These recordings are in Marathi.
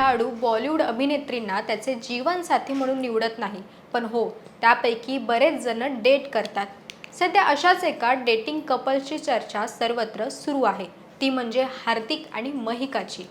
खेळाडू बॉलिवूड अभिनेत्रींना त्याचे जीवनसाथी म्हणून निवडत नाही. पण हो त्यापैकी बरेच जण डेट करतात. सध्या अशाच एका डेटिंग कपलची चर्चा सर्वत्र सुरू आहे. ती म्हणजे हार्दिक आणि महिकाची.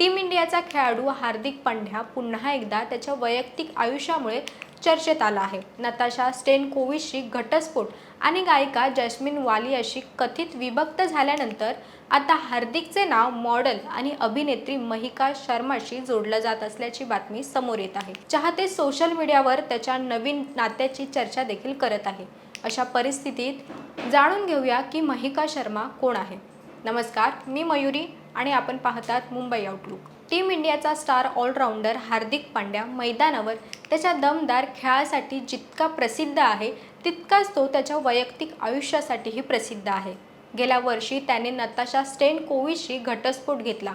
टीम इंडियाचा खेळाडू हार्दिक पांड्या पुन्हा एकदा त्याच्या वैयक्तिक आयुष्यामुळे चर्चेत आला आहे. नताशा स्टेन कोविशी घटस्फोट आणि गायिका जॅस्मिन वालियाशी कथित विभक्त झाल्यानंतर आता हार्दिकचे नाव मॉडेल आणि अभिनेत्री महिका शर्माशी जोडलं जात असल्याची बातमी समोर येत आहे. चाहते सोशल मीडियावर त्याच्या नवीन नात्याची चर्चा देखील करत आहे. अशा परिस्थितीत जाणून घेऊया की महिका शर्मा कोण आहे. नमस्कार मी मयुरी. आणि आपण पाहतात मुंबई आउटलुक टीम इंडियाचा star all rounder Hardik Pandya मैदानावर त्याच्या दमदार खेळासाठी जितका प्रसिद्ध आहे तितकाच तो त्याच्या वैयक्तिक आयुष्यासाठीही प्रसिद्ध आहे. गेल्या वर्षी त्याने नताशा स्टेन कोविशी घटस्फोट घेतला.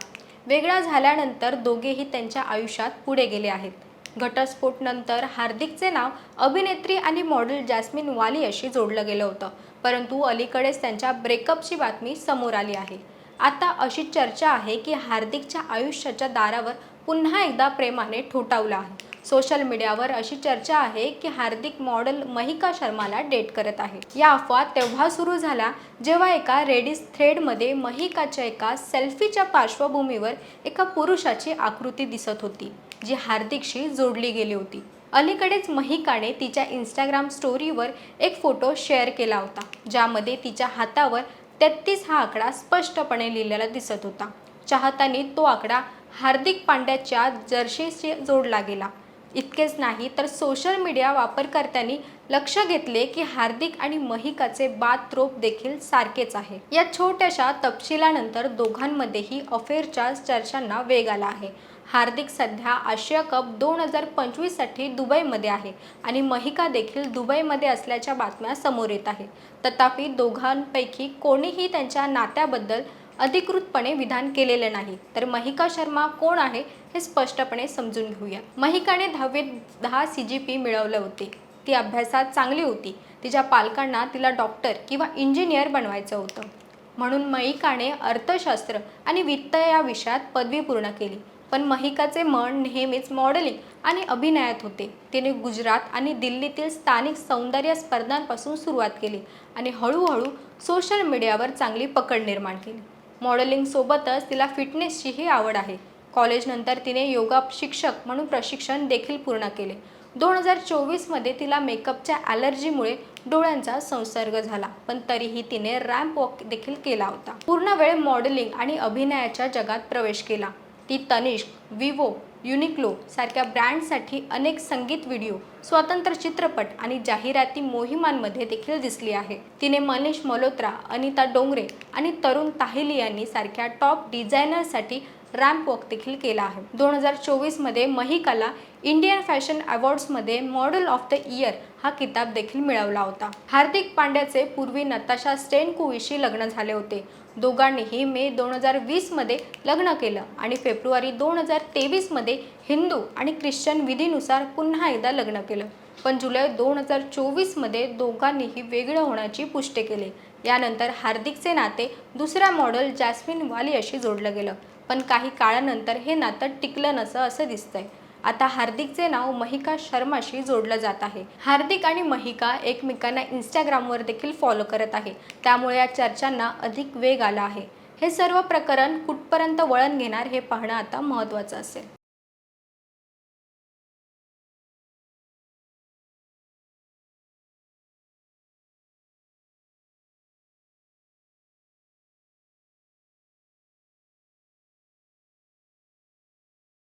वेगळा झाल्यानंतर दोघेही त्यांच्या आयुष्यात पुढे गेले आहेत. घटस्फोटनंतर हार्दिकचे नाव अभिनेत्री आणि मॉडेल जॅस्मिन अशी जोडलं गेलं होतं. परंतु अलीकडेच त्यांच्या ब्रेकअपची बातमी समोर आली आहे. आता अशी चर्चा आहे की हार्दिकच्या आयुष्याच्या दारावर पुन्हा एकदा प्रेमाने ठोठावला आहे. सोशल मीडियावर अशी चर्चा आहे की हार्दिक मॉडेल महिका शर्माला डेट करत आहे. या अफवा तेव्हा सुरू झाला जेव्हा एका रेडिस थ्रेडमध्ये महिकाच्या एका सेल्फीच्या पार्श्वभूमीवर एका पुरुषाची आकृती दिसत होती जी हार्दिकशी जोडली गेली होती. अलीकडेच महिकाने तिच्या इंस्टाग्राम स्टोरीवर एक फोटो शेअर केला होता ज्यामध्ये तिच्या हातावर तेहतीस हा आकडा स्पष्टपणे लिहिलेला दिसत होता. चाहत्यांनी तो आकडा हार्दिक पांड्याच्या जर्शीशी जोडला गेला. इतकेच नाही तर सोशल मीडिया वापरकर्त्यांनी लक्ष घेतले की हार्दिक आणि महिकाचे बाथरोप देखील सारखेच आहे. या छोट्याशा तपशिलानंतर दोघांमध्येही अफेअरच्या चर्चांना वेग आला आहे. हार्दिक सध्या आशिया कप दोन हजार पंचवीससाठी दुबईमध्ये आहे आणि महिका देखील दुबईमध्ये असल्याच्या बातम्या समोर येत आहे तथापि दोघांपैकी कोणीही त्यांच्या नात्याबद्दल अधिकृतपणे विधान केलेले नाही. तर महिका शर्मा कोण आहे हे स्पष्टपणे समजून घेऊया. महिकाने दहावीत दहा सी जी पी मिळवलं होते. ती अभ्यासात चांगली होती. तिच्या पालकांना तिला डॉक्टर किंवा इंजिनियर बनवायचं होतं. म्हणून महिकाने अर्थशास्त्र आणि वित्त या विषयात पदवी पूर्ण केली. पण महिकाचे मन नेहमीच मॉडेलिंग आणि अभिनयात होते. तिने गुजरात आणि दिल्लीतील स्थानिक सौंदर्य स्पर्धांपासून सुरुवात केली आणि हळूहळू सोशल मीडियावर चांगली पकड निर्माण केली. मॉडेलिंगसोबतच तिला फिटनेसचीही आवड आहे. कॉलेजनंतर तिने योगा शिक्षक म्हणून प्रशिक्षण देखील पूर्ण केले. दोन हजार चोवीसमध्ये तिला मेकअपच्या ॲलर्जीमुळे डोळ्यांचा संसर्ग झाला पण तरीही तिने रॅम्प वॉक देखील केला होता. पूर्ण वेळ मॉडेलिंग आणि अभिनयाच्या जगात प्रवेश केला. ती तनिष्क विवो युनिक्लो सारख्या ब्रँडसाठी अनेक संगीत व्हिडिओ स्वतंत्र चित्रपट आणि जाहिराती मोहिमांमध्ये देखील दिसली आहे. तिने मनीष मल्होत्रा अनिता डोंगरे आणि तरुण ताहिलियांनी सारख्या टॉप डिझायनरसाठी रॅम्प वॉक देखील केला आहे. दोन हजार चोवीसमध्ये महिकाला इंडियन फॅशन अवॉर्ड्समध्ये मॉडेल ऑफ द इयर हा किताब देखील मिळवला होता. हार्दिक पांड्याचे पूर्वी नताशा स्टेनकुविशी लग्न झाले होते. दोघांनीही मे दोन हजार वीसमध्ये लग्न केलं आणि फेब्रुवारी दोन हजार तेवीसमध्ये हिंदू आणि ख्रिश्चन विधीनुसार पुन्हा एकदा लग्न केलं. पण जुलै दोन हजार चोवीसमध्ये दोघांनीही वेगळं होण्याची पुष्टी केली. यानंतर हार्दिकचे नाते दुसऱ्या मॉडेल जॅस्मिन वालियाशी जोडलं गेलं. पण काही काळानंतर हे नातं टिकलं नसं असं दिसतंय. आता हार्दिकचे नाव महिका शर्माशी जोडलं जात आहे. हार्दिक आणि महिका एकमेकांना इंस्टाग्रामवर देखील फॉलो करत आहे. त्यामुळे या चर्चांना अधिक वेग आला आहे. हे सर्व प्रकरण कुठपर्यंत वळण घेणार हे पाहणं आता महत्त्वाचं असेल.